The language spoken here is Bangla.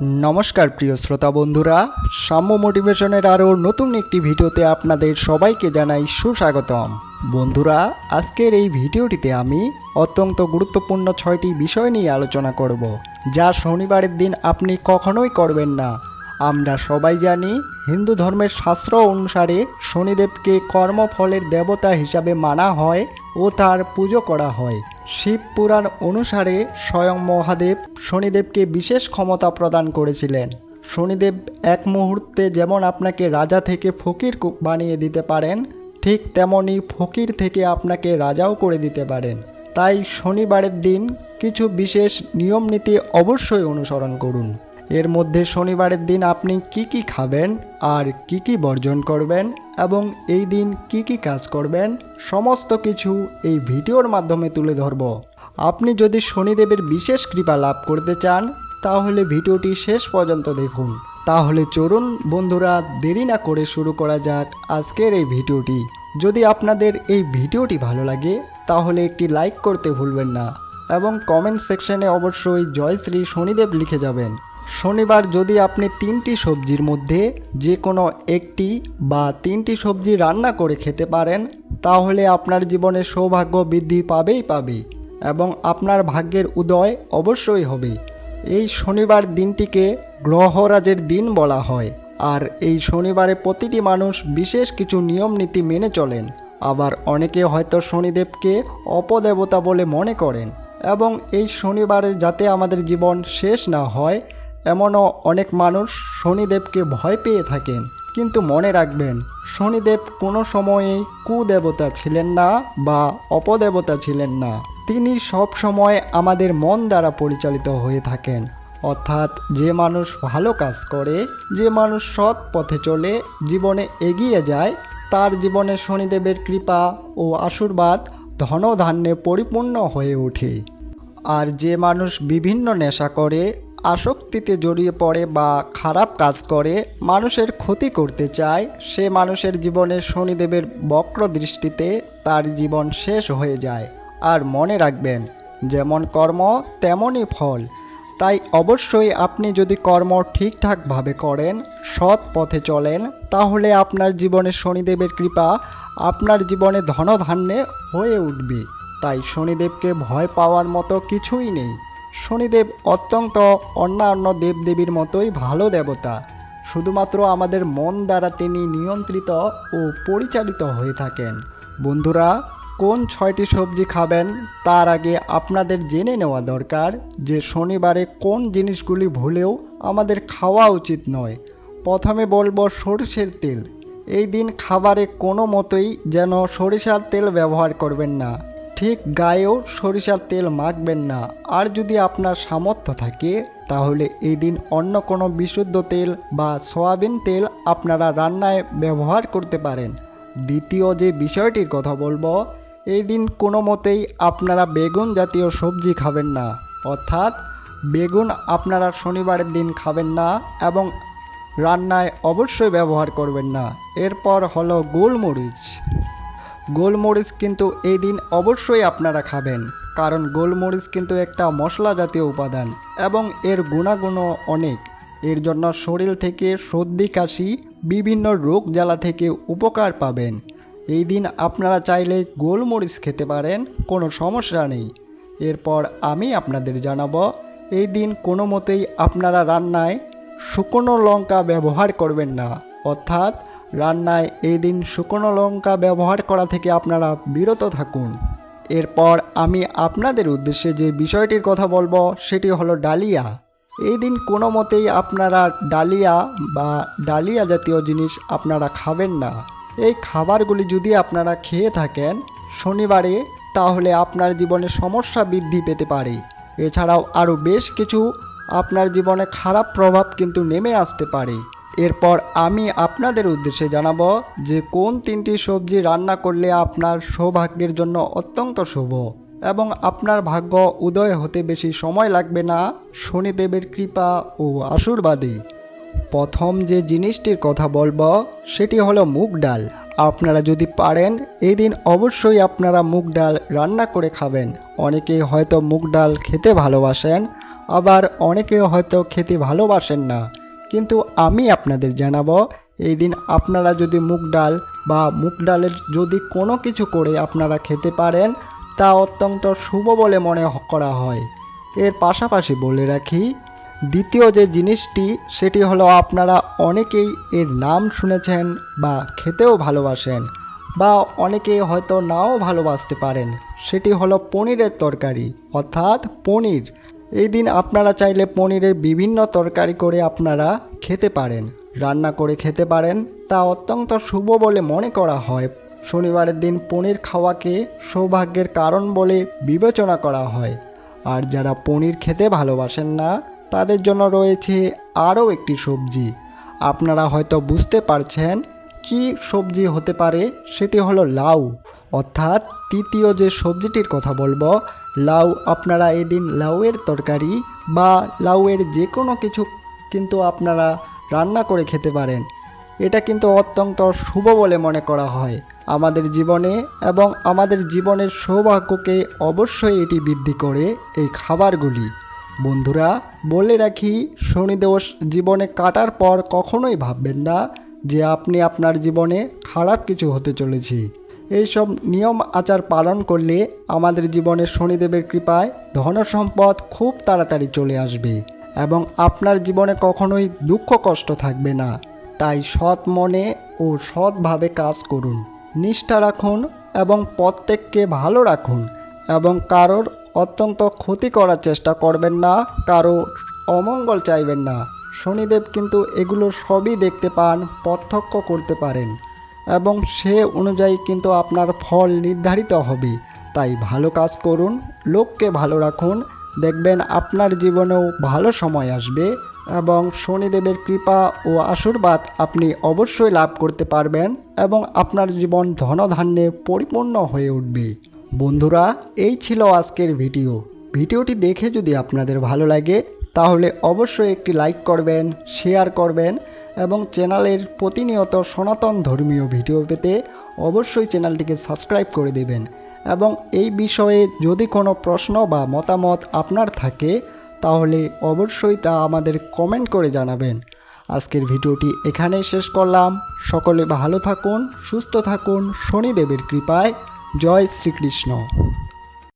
নমস্কার প্রিয় শ্রোতা বন্ধুরা, সাম্য মোটিভেশনের আরও নতুন একটি ভিডিওতে আপনাদের সবাইকে জানাই সুস্বাগতম। বন্ধুরা, আজকের এই ভিডিওটিতে আমি অত্যন্ত গুরুত্বপূর্ণ ছয়টি বিষয় নিয়ে আলোচনা করব, যা শনিবারের দিন আপনি কখনোই করবেন না। আমরা সবাই জানি, হিন্দু ধর্মের শাস্ত্র অনুসারে শনিদেবকে কর্মফলের দেবতা হিসাবে মানা হয় ও তার পুজো করা হয়। শিব পুরাণ অনুসারে স্বয়ং মহাদেব শনিদেবকে বিশেষ ক্ষমতা প্রদান করেছিলেন। শনিদেব এক মুহূর্তে যেমন আপনাকে রাজা থেকে ফকির বানিয়ে দিতে পারেন, ঠিক তেমনই ফকির থেকে আপনাকে রাজাও করে দিতে পারেন। তাই শনিবারের দিন কিছু বিশেষ নিয়ম নীতি অবশ্যই অনুসরণ করুন। এর মধ্যে শনিবারের দিন আপনি কি কি খাবেন আর কি কি বর্জন করবেন এবং এই দিন কি কি কাজ করবেন, সমস্ত কিছু এই ভিডিওর মাধ্যমে তুলে ধরব। আপনি যদি শনিদেবের বিশেষ কৃপা লাভ করতে চান, তাহলে ভিডিওটি শেষ পর্যন্ত দেখুন। তাহলে চলুন বন্ধুরা, দেরি না করে শুরু করা যাক আজকের এই ভিডিওটি। যদি আপনাদের এই ভিডিওটি ভালো লাগে, তাহলে একটি লাইক করতে ভুলবেন না এবং কমেন্ট সেকশনে অবশ্যই জয়শ্রী শনিদেব লিখে যাবেন। শনিবার যদি আপনি তিনটি সবজির মধ্যে যে কোনো একটি বা তিনটি সবজি রান্না করে খেতে পারেন, তাহলে আপনার জীবনে সৌভাগ্য বৃদ্ধি পাবেই পাবে এবং আপনার ভাগ্যের উদয় অবশ্যই হবে। এই শনিবার দিনটিকে গ্রহরাজের দিন বলা হয় আর এই শনিবারে প্রতিটি মানুষ বিশেষ কিছু নিয়ম নীতি মেনে চলেন। আবার অনেকে হয়তো শনিদেবকে অপদেবতা বলে মনে করেন এবং এই শনিবারে যাতে আমাদের জীবন শেষ না হয় এমনও অনেক মানুষ শনিদেবকে ভয় পেয়ে থাকেন। কিন্তু মনে রাখবেন, শনিদেব কোনো সময়েই কুদেবতা ছিলেন না বা অপদেবতা ছিলেন না। তিনি সব সময় আমাদের মন দ্বারা পরিচালিত হয়ে থাকেন। অর্থাৎ যে মানুষ ভালো কাজ করে, যে মানুষ সৎ পথে চলে, জীবনে এগিয়ে যায়, তার জীবনে শনিদেবের কৃপা ও আশীর্বাদ ধনধান্যে পরিপূর্ণ হয়ে ওঠে। আর যে মানুষ বিভিন্ন নেশা করে আসক্তিতে জড়িয়ে পড়ে বা খারাপ কাজ করে, মানুষের ক্ষতি করতে চায়, সে মানুষের জীবনে শনিদেবের বক্র দৃষ্টিতে তার জীবন শেষ হয়ে যায়। আর মনে রাখবেন, যেমন কর্ম, তেমনই ফল। তাই অবশ্যই আপনি যদি কর্ম ঠিকঠাকভাবে করেন, সৎ পথে চলেন, তাহলে আপনার জীবনে শনিদেবের কৃপা আপনার জীবনে ধনধান্যে হয়ে উঠবে। তাই শনিদেবকে ভয় পাওয়ার মতো কিছুই নেই। শনিদেব অত্যন্ত অন্যান্য দেবদেবীর মতোই ভালো দেবতা। শুধুমাত্র আমাদের মন দ্বারা তিনি নিয়ন্ত্রিত ও পরিচালিত হয়ে থাকেন। বন্ধুরা, কোন ছয়টি সবজি খাবেন তার আগে আপনাদের জেনে নেওয়া দরকার যে শনিবারে কোন জিনিসগুলি ভুলেও আমাদের খাওয়া উচিত নয়। প্রথমে বলব সরষের তেল। এই দিন খাবারে কোনো মতোই যেন সরিষার তেল ব্যবহার করবেন না। ঠিক গায়েও সরিষার তেল মাখবেন না। আর যদি আপনার সামর্থ্য থাকে, তাহলে এই দিন অন্য কোনো বিশুদ্ধ তেল বা সয়াবিন তেল আপনারা রান্নায় ব্যবহার করতে পারেন। দ্বিতীয় যে বিষয়টির কথা বলব এই দিন কোনো মতেই আপনারা বেগুন জাতীয় সবজি খাবেন না। অর্থাৎ, বেগুন আপনারা শনিবারের দিন খাবেন না এবং রান্নায় অবশ্যই ব্যবহার করবেন না। এরপর হলো গোলমরিচ। গোলমরিচ কিন্তু এই দিন অবশ্যই আপনারা খাবেন, কারণ গোলমরিচ কিন্তু একটা মশলা জাতীয় উপাদান এবং এর গুণাগুণও অনেক। এর জন্য শরীর থেকে সর্দি, কাশি, বিভিন্ন রোগ জ্বালা থেকে উপকার পাবেন। এই দিন আপনারা চাইলে গোলমরিচ খেতে পারেন, কোনো সমস্যা নেই। এরপর আমি আপনাদের জানাব, এই দিন কোনো মতেই আপনারা রান্নায় শুকনো লঙ্কা ব্যবহার করবেন না, অর্থাৎ রান্নায় এই দিন শুকনো লঙ্কা ব্যবহার করা থেকে আপনারা বিরত থাকুন। এরপর আমি আপনাদের উদ্দেশ্যে যে বিষয়টির কথা বলব, সেটি হলো ডালিয়া। এই দিন কোনো মতেই আপনারা ডালিয়া বা ডালিয়া জাতীয় জিনিস আপনারা খাবেন না। এই খাবারগুলি যদি আপনারা খেয়ে থাকেন শনিবারে, তাহলে আপনার জীবনে সমস্যা বৃদ্ধি পেতে পারে। এছাড়াও আরও বেশ কিছু আপনার জীবনে খারাপ প্রভাব কিন্তু নেমে আসতে পারে। এরপর আমি আপনাদের উদ্দেশ্যে জানাব যে কোন তিনটি সবজি রান্না করলে আপনার সৌভাগ্যের জন্য অত্যন্ত শুভ এবং আপনার ভাগ্য উদয় হতে বেশি সময় লাগবে না, শনিদেবের কৃপা ও আশীর্বাদে। প্রথম যে জিনিসটির কথা বলব, সেটি হলো মুগ ডাল। আপনারা যদি পারেন এই দিন অবশ্যই আপনারা মুগ ডাল রান্না করে খাবেন। অনেকেই হয়তো মুগ ডাল খেতে ভালোবাসেন, আবার অনেকে হয়তো খেতে ভালোবাসেন না। কিন্তু আমি আপনাদের জানাব, এই দিন আপনারা যদি মুগ ডাল বা মুগ ডালের যদি কোনো কিছু করে আপনারা খেতে পারেন, তা অত্যন্ত শুভ বলে মনে করা হয়। এর পাশাপাশি বলে রাখি, দ্বিতীয় যে জিনিসটি, সেটি হলো আপনারা অনেকেই এর নাম শুনেছেন বা খেতেও ভালোবাসেন বা অনেকেই হয়তো নাও ভালোবাসতে পারেন। সেটি হলো পনিরের তরকারি, অর্থাৎ পনির। এই দিন আপনারা চাইলে পনিরের বিভিন্ন তরকারি করে আপনারা খেতে পারেন। রান্না করে খেতে পারেন, তা অত্যন্ত শুভ বলে মনে করা হয়। শনিবারের দিন পনির খাওয়াকে সৌভাগ্যের কারণ বলে বিবেচনা করা হয়। আর যারা পনির খেতে ভালোবাসেন না, তাদের জন্য রয়েছে আরও একটি সবজি। আপনারা হয়তো বুঝতে পারছেন কি সবজি হতে পারে, সেটি হলো লাউ। অর্থাৎ তৃতীয় যে সবজিটির কথা বলব লাউ আপনারা এদিন লাউয়ের তরকারি বা লাউয়ের যে কোনো কিছু কিন্তু আপনারা রান্না করে খেতে পারেন। এটা কিন্তু অত্যন্ত শুভ বলে মনে করা হয়। আমাদের জীবনে এবং আমাদের জীবনের সৌভাগ্যকে অবশ্যই এটি বৃদ্ধি করে এই খাবারগুলি। বন্ধুরা, বলে রাখি, শনিদোষ জীবনে কাটার পর কখনোই ভাববেন না যে আপনি আপনার জীবনে খারাপ কিছু হতে চলেছি। এইসব নিয়ম আচার পালন করলে আমাদের জীবনে শনিদেবের কৃপায় ধন সম্পদ খুব তাড়াতাড়ি চলে আসবে এবং আপনার জীবনে কখনোই দুঃখ কষ্ট থাকবে না। তাই সৎ মনে ও সৎভাবে কাজ করুন, নিষ্ঠা রাখুন এবং প্রত্যেককে ভালো রাখুন এবং কারোর অত্যন্ত ক্ষতি করার চেষ্টা করবেন না, কারও অমঙ্গল চাইবেন না। শনিদেব কিন্তু এগুলো সবই দেখতে পান, প্রত্যক্ষ করতে পারেন। এবং সে অনুযায়ী কিন্তু আপনার ফল নির্ধারিত হবে। তাই ভালো কাজ করুন, লোককে ভালো রাখুন। দেখবেন আপনার জীবনেও ভালো সময় আসবে এবং শনিদেবের কৃপা ও আশীর্বাদ আপনি অবশ্যই লাভ করতে পারবেন এবং আপনার জীবন ধনধান্যে পরিপূর্ণ হয়ে উঠবে। বন্ধুরা, এই ছিল আজকের ভিডিও। ভিডিওটি দেখে যদি আপনাদের ভালো লাগে, তাহলে অবশ্যই একটি লাইক করবেন, শেয়ার করবেন এবং চ্যানেলের প্রতিনিয়ত সনাতন ধর্মীয় ভিডিও পেতে অবশ্যই চ্যানেলটিকে সাবস্ক্রাইব করে দেবেন। এবং এই বিষয়ে যদি কোনো প্রশ্ন বা মতামত আপনার থাকে, তাহলে অবশ্যই তা আমাদের কমেন্ট করে জানাবেন। আজকের ভিডিওটি এখানেই শেষ করলাম। সকলে ভালো থাকুন, সুস্থ থাকুন, শনিদেবের কৃপায়। জয় শ্রীকৃষ্ণ।